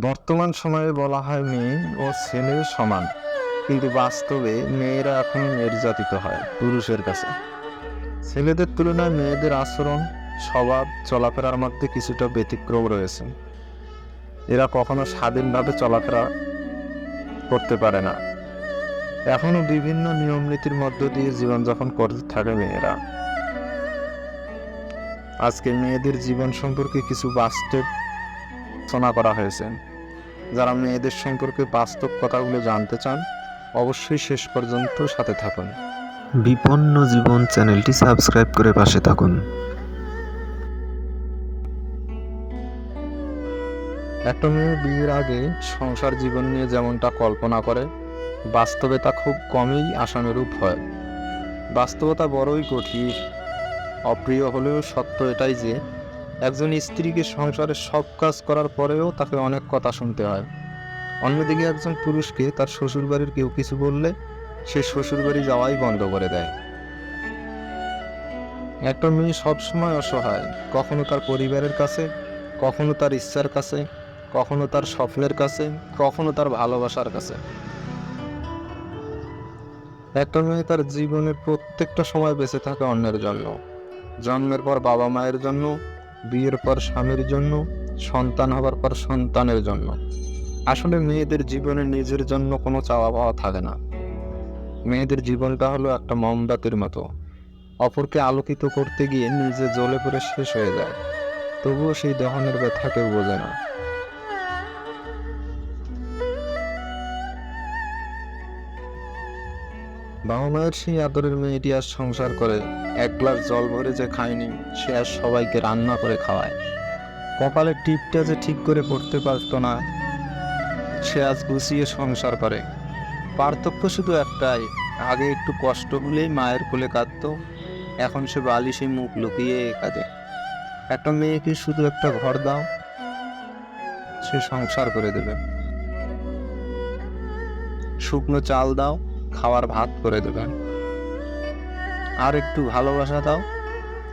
বর্তমান সময়ে বলা হয় মেয়ে ও ছেলে সমান। কিন্তু বাস্তবে মেয়েরা এখন নির্যাতিত হয় পুরুষের কাছে। ছেলেদের তুলনায় মেয়েদের আচরণ, স্বভাব, চলাফেরার মধ্যে কিছুটা ব্যতিক্রম রয়েছে। এরা কখনো স্বাধীনভাবে চলাফেরা করতে পারে না। এখনও বিভিন্ন নিয়ম নীতির মধ্য দিয়ে জীবনযাপন করতে থাকে মেয়েরা। আজকে মেয়েদের জীবন সম্পর্কে কিছু বাস্তব আলোচনা করা হয়েছে। যারা মেয়েদের সম্পর্কে বাস্তব কথাগুলো জানতে চান অবশ্যই শেষ পর্যন্ত সাথে থাকুন। বিপন্ন জীবন চ্যানেলটি সাবস্ক্রাইব করে পাশে থাকুন। একটা মেয়ে বিয়ের আগে সংসার জীবন নিয়ে যেমনটা কল্পনা করে বাস্তবে তা খুব কমই আশানুরূপ হয়। বাস্তবতা বড়ই কঠিন। অপ্রিয় হলেও সত্য এটাই যে একজন স্ত্রীকে সংসারের সব কাজ করার পরেও তাকে অনেক কথা শুনতে হয়। অন্যদিকে একজন পুরুষকে তার শ্বশুরবাড়ির কেউ কিছু বললে সে শ্বশুরবাড়ি যাওয়াই বন্ধ করে দেয়। একটা মেয়ে সবসময় অসহায়, কখনো তার পরিবারের কাছে, কখনো তার ইচ্ছার কাছে, কখনো তার স্বপ্নের কাছে, কখনো তার ভালোবাসার কাছে। একটা মেয়ে তার জীবনের প্রত্যেকটা সময় বেঁচে থাকে অন্যের জন্য, জন্মের পর বাবা মায়ের জন্য বিয়ের পর স্বামীর জন্য, সন্তান হবার পর সন্তানের জন্য। আসলে মেয়েদের জীবনে নিজের জন্য কোনো চাওয়া পাওয়া থাকে না। মেয়েদের জীবনটা হলো একটা মোমবাতির মতো। অপরকে আলোকিত করতে গিয়ে নিজে জ্বলে পড়ে শেষ হয়ে যায়। তবুও সেই দহনের ব্যথা কেউ বোঝে না। বাবা মায়ের সেই আদরের মেয়েটি আজ সংসার করে। এক গ্লাস জল ভরে যে খায়নি, সে আজ সবাইকে রান্না করে খাওয়ায়। কপালের টিপটা যে ঠিক করে পড়তে পারতো না, সে আজ গুছিয়ে সংসার করে। পার্থক্য শুধু একটাই, আগে একটু কষ্ট হলেই মায়ের কোলে কাঁদতো, এখন সে বালিশে মুখ লুকিয়ে কাঁদে একটা মেয়েকে শুধু একটা ঘর দাও, সে সংসার করে দেবে। শুকনো চাল দাও খাওয়ার ভাত করে দেবেন আর একটু ভালোবাসা দাও,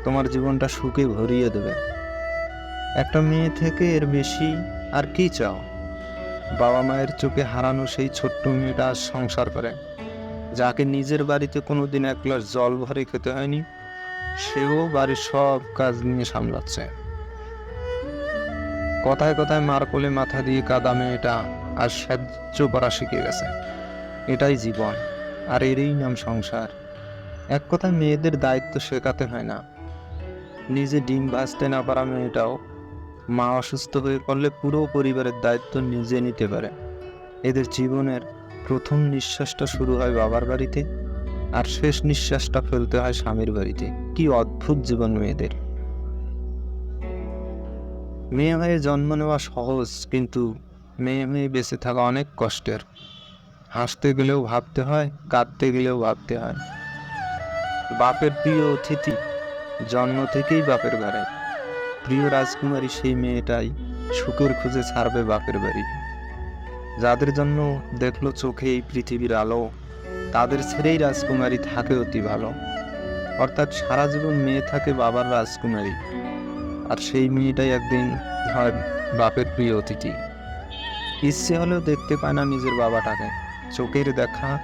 তোমার জীবনটা সুখে ভরিয়ে দেবে। একটা মেয়ে থেকে এর বেশি আর কি চাও? বাবা মায়ের চোখে হারানো সেই ছোট্ট মেয়েটা আজ সংসার করে। যাকে নিজের বাড়িতে কোনোদিন এক গ্লাস জল ভরে খেতে হয়নি, সেও বাড়ির সব কাজ নিয়ে সামলাচ্ছে। কথায় কথায় মার কোলে মাথা দিয়ে কাদা মেয়েটা আর সাহায্য করা শিখে গেছে। এটাই জীবন, আর এরই নাম সংসার। এক কথায় মেয়েদের দায়িত্ব শেখাতে হয় না। নিজে ডিম ভাজতে না পারা মেয়েটাও মা অসুস্থ হয়ে পড়লে পুরো পরিবারের দায়িত্ব নিজে নিতে পারে। এদের জীবনের প্রথম নিঃশ্বাসটা শুরু হয় বাবার বাড়িতে, আর শেষ নিঃশ্বাসটা ফেলতে হয় স্বামীর বাড়িতে। কি অদ্ভুত জীবন মেয়েদের। মেয়ে হয়ে জন্ম নেওয়া সহজ, কিন্তু মেয়ে হয়ে বেঁচে থাকা অনেক কষ্টের। হাসতে গেলেও ভাবতে হয়, কাঁদতে গেলেও ভাবতে হয়। বাপের প্রিয় অতিথি জন্ম থেকেই বাপের ঘরে প্রিয় রাজকুমারী সেই মেয়েটাই সুখের খুঁজে ছাড়বে বাপের বাড়ি। যাদের জন্য দেখল চোখে এই পৃথিবীর আলো, তাদের ছেড়েই রাজকুমারী থাকে অতি ভালো। অর্থাৎ সারা জীবন মেয়ে থাকে বাবার রাজকুমারী। আর সেই মেয়েটাই একদিন হয় বাপের প্রিয় অতিথি। ইচ্ছে হলেও দেখতে পায় না নিজের বাবাটাকে। চোখের দেখা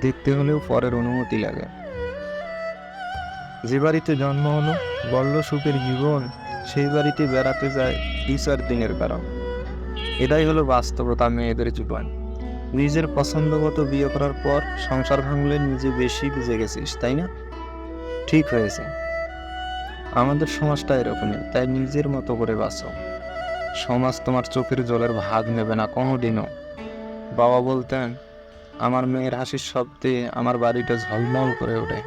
দেখতে হলেও পরের অনুমতি লাগে। যে বাড়িতে জন্ম হলো, বলল সুখের জীবন, সেই বাড়িতে বেড়াতে যায় দু চার দিনের কারণ। এটাই হলো বাস্তবতা মেয়েদের জীবন। নিজের পছন্দ মতো বিয়ে করার পর সংসার ভাঙলে নিজে বেশি বুঝে গেছিস তাই না? ঠিক হয়েছে। আমাদের সমাজটা এরকমই, তাই নিজের মতো করে বাঁচো। সমাজ তোমার চোখের জলের ভাগ নেবে না, কোনোদিনও। বাবা বলতেন আমার মেয়ের হাসির শব্দে আমার বাড়িটা ঝলমল করে ওঠে।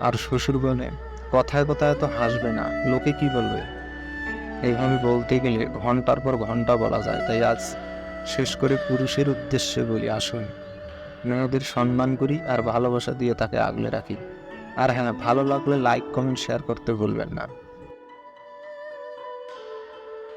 আর শ্বশুর বলে, কথায় কথায় তো হাসবে না, লোকে কি বলবে? এইভাবে বলতে গেলে ঘণ্টার পর ঘণ্টা বলা যায়, তাই আজ শেষ করে পুরুষের উদ্দেশ্যে বলি আসুন। মেয়েদের সম্মান করি আর ভালোবাসা দিয়ে তাকে আগলে রাখি। আর হ্যাঁ ভালো লাগলে লাইক কমেন্ট শেয়ার করতে ভুলবেন না।